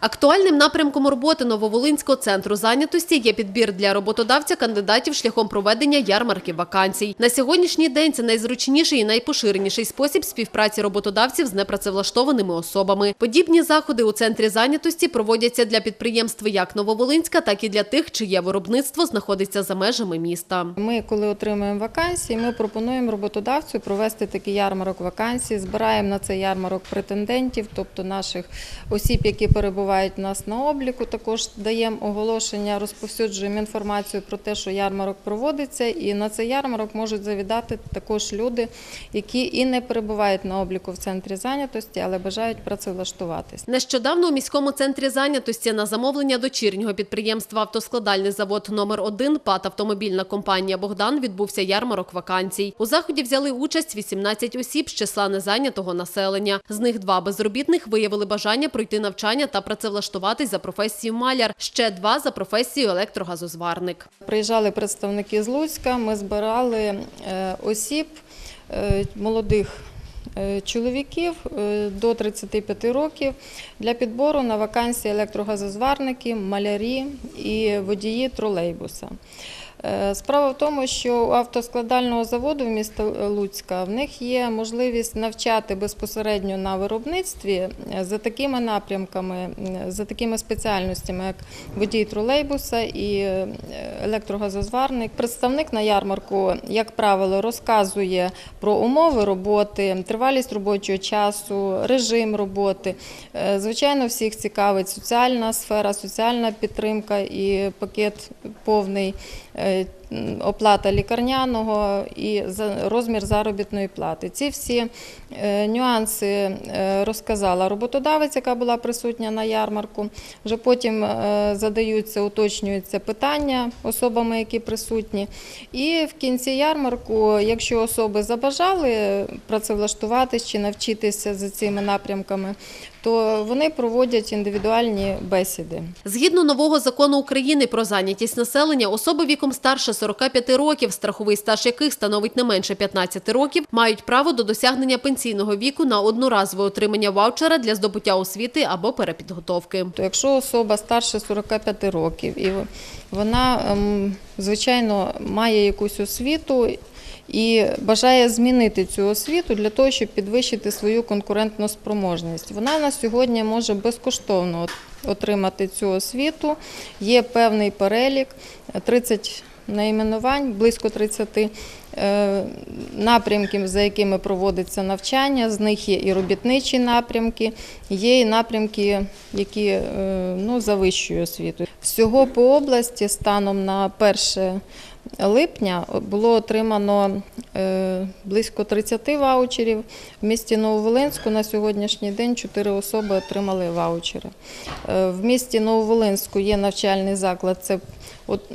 Актуальним напрямком роботи Нововолинського центру зайнятості є підбір для роботодавця кандидатів шляхом проведення ярмарків вакансій. На сьогоднішній день це найзручніший і найпоширеніший спосіб співпраці роботодавців з непрацевлаштованими особами. Подібні заходи у центрі зайнятості проводяться для підприємств як Нововолинська, так і для тих, чиє виробництво знаходиться за межами міста. Ми, коли отримуємо вакансії, ми пропонуємо роботодавцю провести такий ярмарок вакансій, збираємо на цей ярмарок претендентів, тобто наших осіб, які перебувають у нас на обліку. Також даємо оголошення, розповсюджуємо інформацію про те, що ярмарок проводиться, і на цей ярмарок можуть завідати також люди, які і не перебувають на обліку в центрі зайнятості, але бажають працевлаштуватись. Нещодавно у міському центрі зайнятості на замовлення дочірнього підприємства «Автоскладальний завод номер 1 ПАТ «Автомобільна компанія «Богдан» відбувся ярмарок вакансій. У заході взяли участь 18 осіб з числа незайнятого населення. З них два безробітних виявили бажання пройти навчання та працевлаштуватись за професією маляр. Ще два за професією електрогазозварник. Приїжджали представники з Луцька, ми збирали е, осіб е, молодих. е, Чоловіків до 35 років для підбору на вакансії електрогазозварники, малярі і водії тролейбуса. Е, Справа в тому, що у автоскладального заводу в міста Луцька в них є можливість навчати безпосередньо на виробництві е, за такими напрямками, за такими спеціальностями, як водій тролейбуса і е, електрогазозварник. Представник на ярмарку, як правило, розказує про умови роботи, тривалість робочого часу, режим роботи. Е, Звичайно, всіх цікавить соціальна сфера, соціальна підтримка і пакет повний. uh, Оплата лікарняного і розмір заробітної плати. Ці всі е, нюанси е, розказала роботодавець, яка була присутня на ярмарку. Вже потім е, задаються, уточнюються питання особами, які присутні. І в кінці ярмарку, якщо особи забажали працевлаштуватись чи навчитися за цими напрямками, то вони проводять індивідуальні бесіди. Згідно нового закону України про зайнятість населення, особи віком старше 45 років, страховий стаж яких становить не менше 15 років, мають право до досягнення пенсійного віку на одноразове отримання ваучера для здобуття освіти або перепідготовки. То якщо особа старше 45 років і вона, ем, звичайно, має якусь освіту і бажає змінити цю освіту для того, щоб підвищити свою конкурентну спроможність, вона на сьогодні може безкоштовно отримати цю освіту. Є певний перелік, 30 найменувань, близько 30 е, напрямків, за якими проводиться навчання. З них є і робітничі напрямки, є і напрямки, які е, ну, за вищою освітою. Всього по області станом на 1 липня було отримано е, близько 30 ваучерів. В місті Нововолинську на сьогоднішній день 4 особи отримали ваучери. Е, В місті Нововолинську є навчальний заклад. Це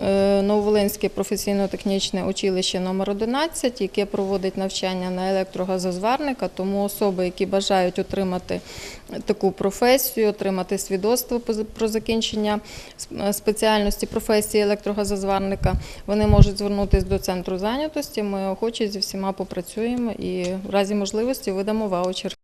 е, Нововолинське професійно-технічне училище номер 11, яке проводить навчання на електрогазозварника. Тому особи, які бажають отримати таку професію, отримати свідоцтво про закінчення спеціальності професії електрогазозварника, вони можуть звернутися до центру зайнятості. Ми охоче зі всіма попрацюємо і в разі можливості видамо ваучер.